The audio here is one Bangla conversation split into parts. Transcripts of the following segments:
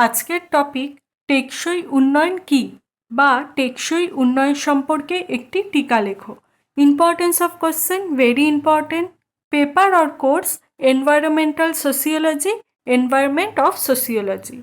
আজকের টপিক টেকসই উন্নয়ন কি বা টেকসই উন্নয়ন সম্পর্কে একটি টিকা লেখো। Importance of question very important paper or course environmental sociology environment of sociology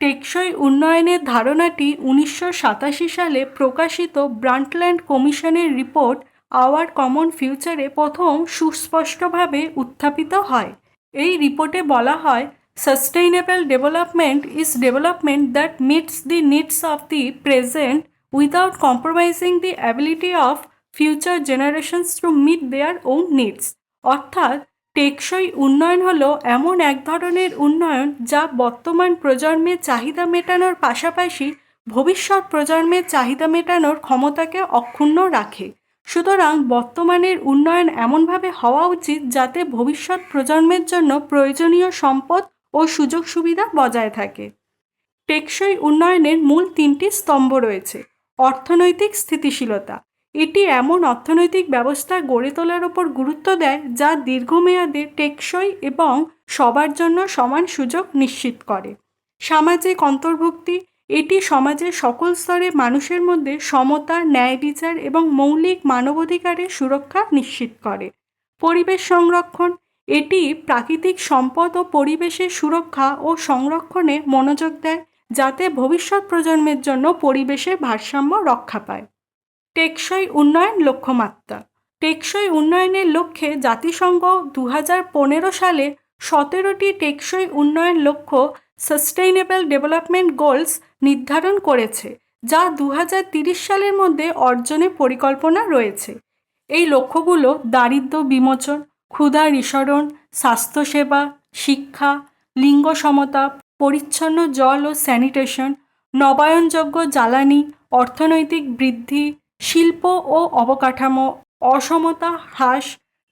টেকসই উন্নয়নের ধারণাটি উনিশশো সাতাশি সালে প্রকাশিত ব্রান্টল্যান্ড কমিশনের রিপোর্ট আওয়ার কমন ফিউচারে প্রথম সুস্পষ্টভাবে উত্থাপিত হয়। এই রিপোর্টে বলা হয় sustainable development is development that meets the needs of the present without compromising the ability of future generations to meet their own needs অর্থাৎ, টেকসই উন্নয়ন হলো এমন এক ধরনের উন্নয়ন যা বর্তমান প্রজন্মের চাহিদা মেটানোর পাশাপাশি ভবিষ্যৎ প্রজন্মের চাহিদা মেটানোর ক্ষমতাকে অক্ষুণ্ণ রাখে। সুতরাং বর্তমানের উন্নয়ন এমনভাবে হওয়া উচিত যাতে ভবিষ্যৎ প্রজন্মের জন্য প্রয়োজনীয় সম্পদ ও সুযোগ সুবিধা বজায় থাকে। টেকসই উন্নয়নের মূল তিনটি স্তম্ভ রয়েছে, অর্থনৈতিক স্থিতিশীলতা। এটি এমন অর্থনৈতিক ব্যবস্থা গড়ে তোলার ওপর গুরুত্ব দেয় যা দীর্ঘমেয়াদে টেকসই এবং সবার জন্য সমান সুযোগ নিশ্চিত করে। সামাজিক অন্তর্ভুক্তি, এটি সমাজের সকল স্তরে মানুষের মধ্যে সমতা, ন্যায় বিচার এবং মৌলিক মানবাধিকারের সুরক্ষা নিশ্চিত করে। পরিবেশ সংরক্ষণ এটি প্রাকৃতিক সম্পদ ও পরিবেশের সুরক্ষা ও সংরক্ষণে মনোযোগ দেয়, যাতে ভবিষ্যৎ প্রজন্মের জন্য পরিবেশের ভারসাম্য রক্ষা পায়। টেকসই উন্নয়ন লক্ষ্যমাত্রা। টেকসই উন্নয়নের লক্ষ্যে জাতিসংঘ দু সালে সতেরোটি টেকসই উন্নয়ন লক্ষ্য সাস্টেইনেবল ডেভেলপমেন্ট গোলস নির্ধারণ করেছে, যা দু সালের মধ্যে অর্জনের পরিকল্পনা রয়েছে। এই লক্ষ্যগুলো দারিদ্র বিমোচন ক্ষুধা নিঃসরণ, স্বাস্থ্যসেবা, শিক্ষা, লিঙ্গ সমতা, পরিচ্ছন্ন জল ও স্যানিটেশন, নবায়নযোগ্য জ্বালানি, অর্থনৈতিক বৃদ্ধি, শিল্প ও অবকাঠামো, অসমতা হ্রাস,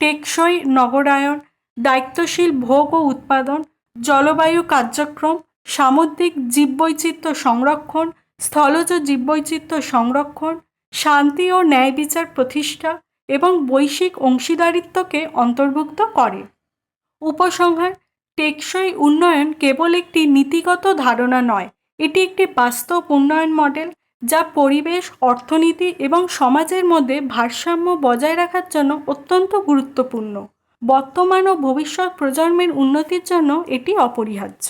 টেকসই নগরায়ন, দায়িত্বশীল ভোগ ও উৎপাদন, জলবায়ু কার্যক্রম, সামুদ্রিক জীববৈচিত্র্য সংরক্ষণ, স্থলজ জীববৈচিত্র্য সংরক্ষণ, শান্তি ও ন্যায় বিচার প্রতিষ্ঠা এবং বৈশ্বিক অংশীদারিত্বকে অন্তর্ভুক্ত করে। উপসংহার, টেকসই উন্নয়ন কেবল একটি নীতিগত ধারণা নয়, এটি একটি বাস্তব উন্নয়ন মডেল যা পরিবেশ, অর্থনীতি এবং সমাজের মধ্যে ভারসাম্য বজায় রাখার জন্য অত্যন্ত গুরুত্বপূর্ণ। বর্তমান ও ভবিষ্যৎ প্রজন্মের উন্নতির জন্য এটি অপরিহার্য।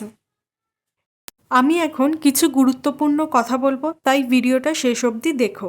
আমি এখন কিছু গুরুত্বপূর্ণ কথা বলব, তাই ভিডিওটা শেষ অবধি দেখো।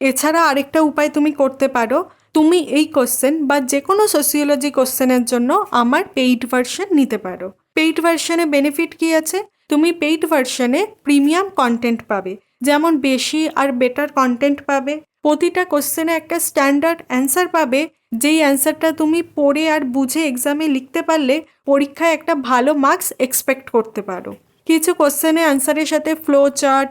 এছাড়া আরেকটা উপায় তুমি করতে পারো। তুমি এই কোশ্চেন বা যে কোনো সোসিওলজি কোশ্চেনের জন্য আমার পেইড ভার্সন নিতে পারো। পেইড ভার্সনে বেনিফিট কী আছে? তুমি পেইড ভার্সনে প্রিমিয়াম কন্টেন্ট পাবে। যেমন বেশি আর বেটার কন্টেন্ট পাবে। প্রতিটা কোশ্চেনে একটা স্ট্যান্ডার্ড অ্যান্সার পাবে। যেই অ্যান্সারটা তুমি পড়ে আর বুঝে এক্সামে লিখতে পারলে পরীক্ষায় একটা ভালো মার্কস এক্সপেক্ট করতে পারো। কিছু কোশ্চেনে অ্যান্সারের সাথে ফ্লো চার্ট